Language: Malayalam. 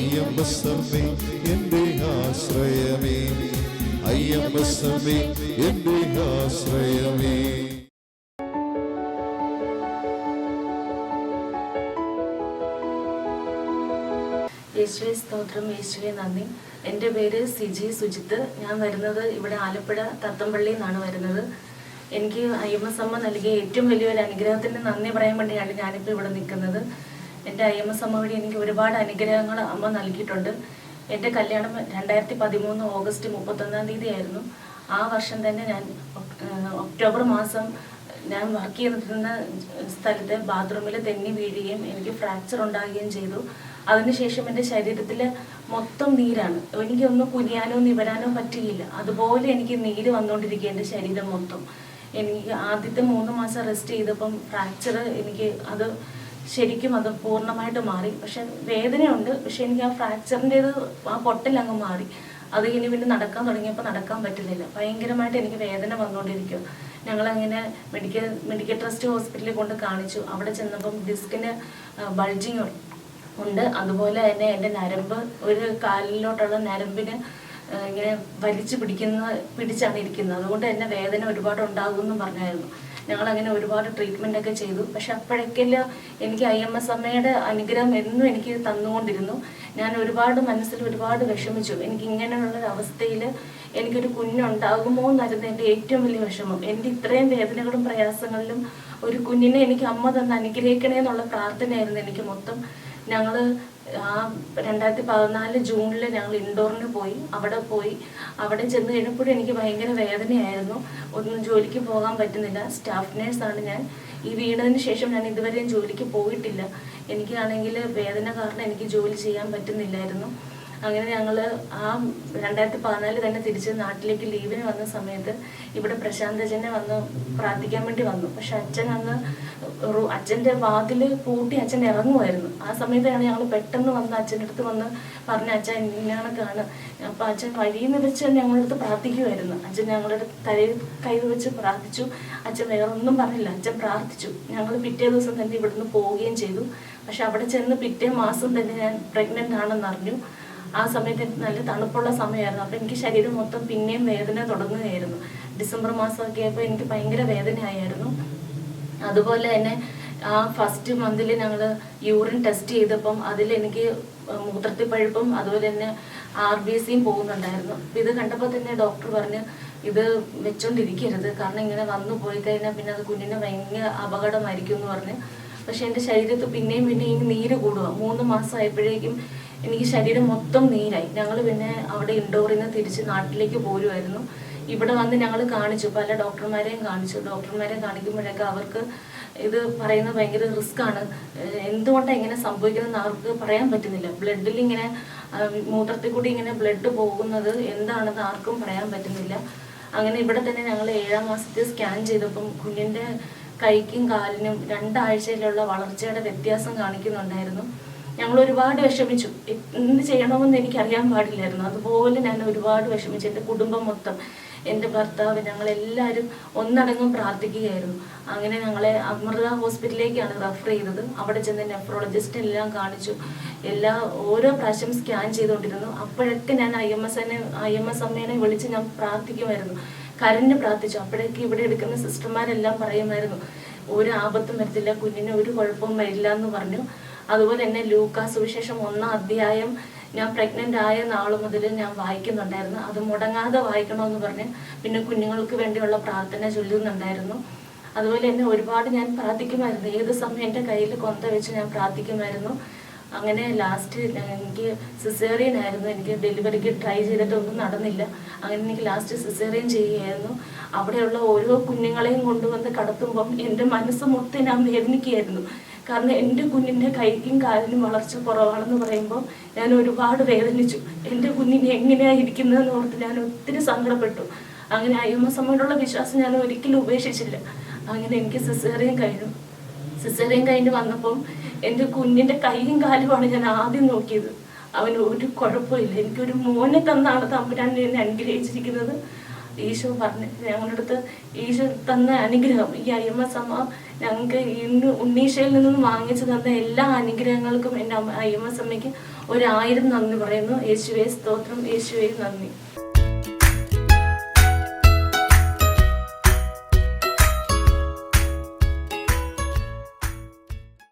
അയ്യമ്പസമ്മേ എന്റെ ആശ്രയമേ. അയ്യമ്പസമ്മേ എന്റെ ആശ്രയമേ. യേശുവെ സ്തോത്രം. യേശുവെ നന്ദി. എന്റെ പേര് സിജി സുജിത്ത്. ഞാൻ വരുന്നത് ഇവിടെ ആലപ്പുഴ തത്തമ്പള്ളിയിൽ നിന്നാണ് വരുന്നത്. എനിക്ക് അയ്യമ്മസമ്മ നൽകിയ ഏറ്റവും വലിയൊരു അനുഗ്രഹത്തിന് നന്ദി പറയാൻ വേണ്ടിയാണ് ഞാനിപ്പോൾ ഇവിടെ നിൽക്കുന്നത്. എന്റെ ഐ എം എസ് അമ്മ വഴി എനിക്ക് ഒരുപാട് അനുഗ്രഹങ്ങൾ അമ്മ നൽകിയിട്ടുണ്ട്. എന്റെ കല്യാണം രണ്ടായിരത്തി പതിമൂന്ന് ഓഗസ്റ്റ് മുപ്പത്തൊന്നാം തീയതി ആയിരുന്നു ആ വർഷം തന്നെ ഞാൻ ഒക്ടോബർ മാസം ഞാൻ വർക്ക് ചെയ്തിരുന്ന സ്ഥലത്തെ ബാത്റൂമിൽ തെന്നി വീഴുകയും എനിക്ക് ഫ്രാക്ചർ ഉണ്ടാകുകയും ചെയ്തു. അതിനുശേഷം എന്റെ ശരീരത്തിൽ മൊത്തം നീരാണ്. എനിക്കൊന്നും കുനിയാനോ നിവരാനോ പറ്റുകയില്ല അതുപോലെ എനിക്ക് നീര് വന്നുകൊണ്ടിരിക്കുക എന്റെ ശരീരം മൊത്തം. എനിക്ക് ആദ്യത്തെ മൂന്ന് മാസം റെസ്റ്റ് ചെയ്തപ്പം ഫ്രാക്ചർ എനിക്ക് അത് ശരിക്കും അത് പൂർണമായിട്ട് മാറി. പക്ഷെ വേദനയുണ്ട്. പക്ഷെ എനിക്ക് ആ ഫ്രാക്ചറിന്റെത് ആ പൊട്ടലങ്ങ് മാറി. അത് ഇനി പിന്നെ നടക്കാൻ തുടങ്ങിയപ്പോൾ നടക്കാൻ പറ്റുന്നില്ല. ഭയങ്കരമായിട്ട് എനിക്ക് വേദന വന്നുകൊണ്ടിരിക്കും ഞങ്ങളങ്ങനെ മെഡിക്കൽ മെഡിക്കൽ ട്രസ്റ്റ് ഹോസ്പിറ്റലിൽ കൊണ്ട് കാണിച്ചു. അവിടെ ചെന്നപ്പം ഡിസ്കിന് ബൾജിങ് ഉണ്ട്. അതുപോലെ തന്നെ എന്റെ നരമ്പ് ഒരു കാലിലോട്ടുള്ള നരമ്പിന് ഇങ്ങനെ വലിച്ചു പിടിക്കുന്ന പിടിച്ചാണ് ഇരിക്കുന്നത്. അതുകൊണ്ട് തന്നെ വേദന ഒരുപാട് ഉണ്ടാകുമെന്നും പറഞ്ഞായിരുന്നു. ഞങ്ങൾ അങ്ങനെ ഒരുപാട് ട്രീറ്റ്മെന്റ് ഒക്കെ ചെയ്തു. പക്ഷെ അപ്പോഴൊക്കെല്ലാം എനിക്ക് ഐ എം എസ് അമ്മയുടെ അനുഗ്രഹം എന്നും എനിക്ക് തന്നുകൊണ്ടിരുന്നു. ഞാൻ ഒരുപാട് മനസ്സിൽ ഒരുപാട് വിഷമിച്ചു. എനിക്ക് ഇങ്ങനെയുള്ള അവസ്ഥയിൽ എനിക്കൊരു കുഞ്ഞുണ്ടാകുമോ എന്നായിരുന്നു എന്റെ ഏറ്റവും വലിയ വിഷമം. എന്റെ ഇത്രയും വേദനകളും പ്രയാസങ്ങളിലും ഒരു കുഞ്ഞിനെ എനിക്ക് അമ്മ തന്ന് അനുഗ്രഹിക്കണേ എന്നുള്ള പ്രാർത്ഥനയായിരുന്നു എനിക്ക് മൊത്തം. ഞങ്ങൾ ആ രണ്ടായിരത്തി പതിനാല് ജൂണിൽ ഞങ്ങൾ ഇൻഡോറിന് പോയി. അവിടെ പോയി. അവിടെ ചെന്ന് കഴിഞ്ഞപ്പോഴും എനിക്ക് ഭയങ്കര വേദനയായിരുന്നു. ഒന്നും ജോലിക്ക് പോകാൻ പറ്റുന്നില്ല. സ്റ്റാഫ് നേഴ്സാണ് ഞാൻ. ഈ വീണതിന് ശേഷം ഞാൻ ഇതുവരെയും ജോലിക്ക് പോയിട്ടില്ല. എനിക്കാണെങ്കിൽ വേദന കാരണം എനിക്ക് ജോലി ചെയ്യാൻ പറ്റുന്നില്ലായിരുന്നു. അങ്ങനെ ഞങ്ങൾ ആ രണ്ടായിരത്തി പതിനാലിൽ തന്നെ തിരിച്ച് നാട്ടിലേക്ക് ലീവിന് വന്ന സമയത്ത് ഇവിടെ പ്രശാന്ത് അച്ഛനെ വന്ന് പ്രാർത്ഥിക്കാൻ വേണ്ടി വന്നു. പക്ഷെ അച്ഛൻ അന്ന് അച്ഛന്റെ വാതിൽ പൂട്ടി അച്ഛൻ ഇറങ്ങുമായിരുന്നു. ആ സമയത്താണ് ഞങ്ങൾ പെട്ടെന്ന് വന്ന് അച്ഛന്റെ അടുത്ത് വന്ന് പറഞ്ഞ അച്ഛൻ ഇന്നണക്കാണ് അപ്പം അച്ഛൻ വഴിയിൽ നിന്ന് വെച്ച് ഞങ്ങളുടെ അടുത്ത് പ്രാർത്ഥിക്കുമായിരുന്നു അച്ഛൻ ഞങ്ങളുടെ തലയിൽ കൈ വെച്ച് പ്രാർത്ഥിച്ചു. അച്ഛൻ വേറെ ഒന്നും പറഞ്ഞില്ല. അച്ഛൻ പ്രാർത്ഥിച്ചു. ഞങ്ങൾ പിറ്റേ ദിവസം തന്നെ ഇവിടുന്ന് പോവുകയും ചെയ്തു. പക്ഷെ അവിടെ ചെന്ന് പിറ്റേ മാസം തന്നെ ഞാൻ പ്രഗ്നന്റ് ആണെന്ന് അറിഞ്ഞു. ആ സമയത്ത് നല്ല തണുപ്പുള്ള സമയമായിരുന്നു. അപ്പം എനിക്ക് ശരീരം മൊത്തം പിന്നെയും വേദന തുടങ്ങുകയായിരുന്നു. ഡിസംബർ മാസമൊക്കെ ആയപ്പോൾ എനിക്ക് ഭയങ്കര വേദനയായിരുന്നു. അതുപോലെ തന്നെ ആ ഫസ്റ്റ് മന്തിൽ ഞങ്ങൾ യൂറിൻ ടെസ്റ്റ് ചെയ്തപ്പം അതിൽ എനിക്ക് മൂത്രത്തിൽ പഴുപ്പും അതുപോലെ തന്നെ ആർ ബി സിയും പോകുന്നുണ്ടായിരുന്നു. ഇത് കണ്ടപ്പോൾ തന്നെ ഡോക്ടർ പറഞ്ഞ് ഇത് വെച്ചോണ്ടിരിക്കരുത്. കാരണം ഇങ്ങനെ വന്നു പോയി കഴിഞ്ഞാൽ പിന്നെ അത് കുഞ്ഞിന് ഭയങ്കര അപകടമായിരിക്കും എന്ന് പറഞ്ഞ്. പക്ഷെ എന്റെ ശരീരത്ത് പിന്നെയും പിന്നെയും നീര് കൂടുക മൂന്ന് മാസം ആയപ്പോഴേക്കും എനിക്ക് ശരീരം മൊത്തം നീരായി ഞങ്ങൾ പിന്നെ അവിടെ ഇൻഡോറിൽ നിന്ന് തിരിച്ച് നാട്ടിലേക്ക് പോരുമായിരുന്നു ഇവിടെ വന്ന് ഞങ്ങൾ കാണിച്ചു. പല ഡോക്ടർമാരെയും കാണിച്ചു. ഡോക്ടർമാരെ കാണിക്കുമ്പോഴൊക്കെ അവർക്ക് ഇത് പറയുന്നത് ഭയങ്കര ആണ്. എന്തുകൊണ്ടാണ് ഇങ്ങനെ സംഭവിക്കുന്നതെന്ന് അവർക്ക് പറയാൻ പറ്റുന്നില്ല. ബ്ലഡിൽ ഇങ്ങനെ മൂത്രത്തിൽ കൂടി ഇങ്ങനെ ബ്ലഡ് പോകുന്നത് എന്താണെന്ന് ആർക്കും പറയാൻ പറ്റുന്നില്ല. അങ്ങനെ ഇവിടെ തന്നെ ഞങ്ങൾ ഏഴാം മാസത്തെ സ്കാൻ ചെയ്തപ്പം കുഞ്ഞിന്റെ കൈക്കും കാലിനും രണ്ടാഴ്ചയിലുള്ള വളർച്ചയുടെ വ്യത്യാസം കാണിക്കുന്നുണ്ടായിരുന്നു. ഞങ്ങൾ ഒരുപാട് വിഷമിച്ചു. എന്ത് ചെയ്യണമെന്ന് എനിക്കറിയാൻ പാടില്ലായിരുന്നു. അതുപോലെ ഞാൻ ഒരുപാട് വിഷമിച്ചു. എന്റെ കുടുംബം മൊത്തം എന്റെ ഭർത്താവ് ഞങ്ങളെല്ലാവരും ഒന്നടങ്കം പ്രാർത്ഥിക്കുകയായിരുന്നു. അങ്ങനെ ഞങ്ങളെ അമൃത ഹോസ്പിറ്റലിലേക്കാണ് റെഫർ ചെയ്തത്. അവിടെ ചെന്ന് നെഫ്രോളജിസ്റ്റ് എല്ലാം കാണിച്ചു. എല്ലാ ഓരോ പ്രാവശ്യം സ്കാൻ ചെയ്തുകൊണ്ടിരുന്നു. അപ്പോഴൊക്കെ ഞാൻ I M S I M S അമ്മേനെ വിളിച്ച് ഞാൻ പ്രാർത്ഥിക്കുമായിരുന്നു. കരഞ്ഞ് പ്രാർത്ഥിച്ചു. അപ്പോഴേക്ക് ഇവിടെ എടുക്കുന്ന സിസ്റ്റർമാരെല്ലാം പറയുമായിരുന്നു ഒരു ആപത്തും വരത്തില്ല കുഞ്ഞിന് ഒരു കുഴപ്പവും വരില്ല എന്ന് പറഞ്ഞു. അതുപോലെ തന്നെ ലൂക്കാ സുവിശേഷം ഒന്നാം അധ്യായം ഞാൻ പ്രഗ്നന്റ് ആയ നാൾ മുതൽ ഞാൻ വായിക്കുന്നുണ്ടായിരുന്നു. അത് മുടങ്ങാതെ വായിക്കണമെന്ന് പറഞ്ഞ് പിന്നെ കുഞ്ഞുങ്ങൾക്ക് വേണ്ടിയുള്ള പ്രാർത്ഥന ചൊല്ലുന്നുണ്ടായിരുന്നു. അതുപോലെ തന്നെ ഒരുപാട് ഞാൻ പ്രാർത്ഥിക്കുമായിരുന്നു. ഏത് സമയം എന്റെ കയ്യിൽ കൊന്ത വെച്ച് ഞാൻ പ്രാർത്ഥിക്കുമായിരുന്നു. അങ്ങനെ ലാസ്റ്റ് എനിക്ക് സിസേറിയൻ ആയിരുന്നു. എനിക്ക് ഡെലിവറിക്ക് ട്രൈ ചെയ്തിട്ടൊന്നും നടന്നില്ല. അങ്ങനെ എനിക്ക് ലാസ്റ്റ് സിസേറിയൻ ചെയ്യുകയായിരുന്നു. അവിടെയുള്ള ഓരോ കുഞ്ഞുങ്ങളെയും കൊണ്ടുവന്ന് കടത്തുമ്പം എന്റെ മനസ്സ് മൊത്തം ഞാൻ വേദനിക്കുകയായിരുന്നു. കാരണം എന്റെ കുഞ്ഞിന്റെ കൈക്കും കാലിനും വളർച്ച കുറവാണെന്ന് പറയുമ്പോൾ ഞാൻ ഒരുപാട് വേദനിച്ചു. എന്റെ കുഞ്ഞിനെ എങ്ങനെയാണ് ഇരിക്കുന്നതെന്ന് ഓർത്ത് ഞാൻ ഒത്തിരി സങ്കടപ്പെട്ടു. അങ്ങനെ ഐ വിശ്വാസം ഞാൻ ഒരിക്കലും ഉപേക്ഷിച്ചില്ല. അങ്ങനെ എനിക്ക് സിസേറിയൻ കഴിഞ്ഞു. സിസേറിയൻ കഴിഞ്ഞ് വന്നപ്പം എന്റെ കുഞ്ഞിന്റെ കൈയും കാലുമാണ് ഞാൻ ആദ്യം നോക്കിയത്. അവന് ഒരു കുഴപ്പമില്ല. എനിക്കൊരു മോനെ തന്നാണ് തമ്പുരാൻ എന്നെ അനുഗ്രഹിച്ചിരിക്കുന്നത്. ഈശോ പറഞ്ഞു ഞങ്ങളുടെ അടുത്ത് ഈശോ തന്ന അനുഗ്രഹം. ഈ അയ്യമ്മ അമ്മ ഞങ്ങൾക്ക് ഇന്ന് ഉണ്ണീശയിൽ നിന്നും വാങ്ങിച്ചു തന്ന എല്ലാ അനുഗ്രഹങ്ങൾക്കും എന്റെ അയ്യമ്മ സമയ്ക്ക് ഒരായിരം നന്ദി പറയുന്നു. യേശുവെ സ്തോത്രം. യേശുവെ നന്ദി.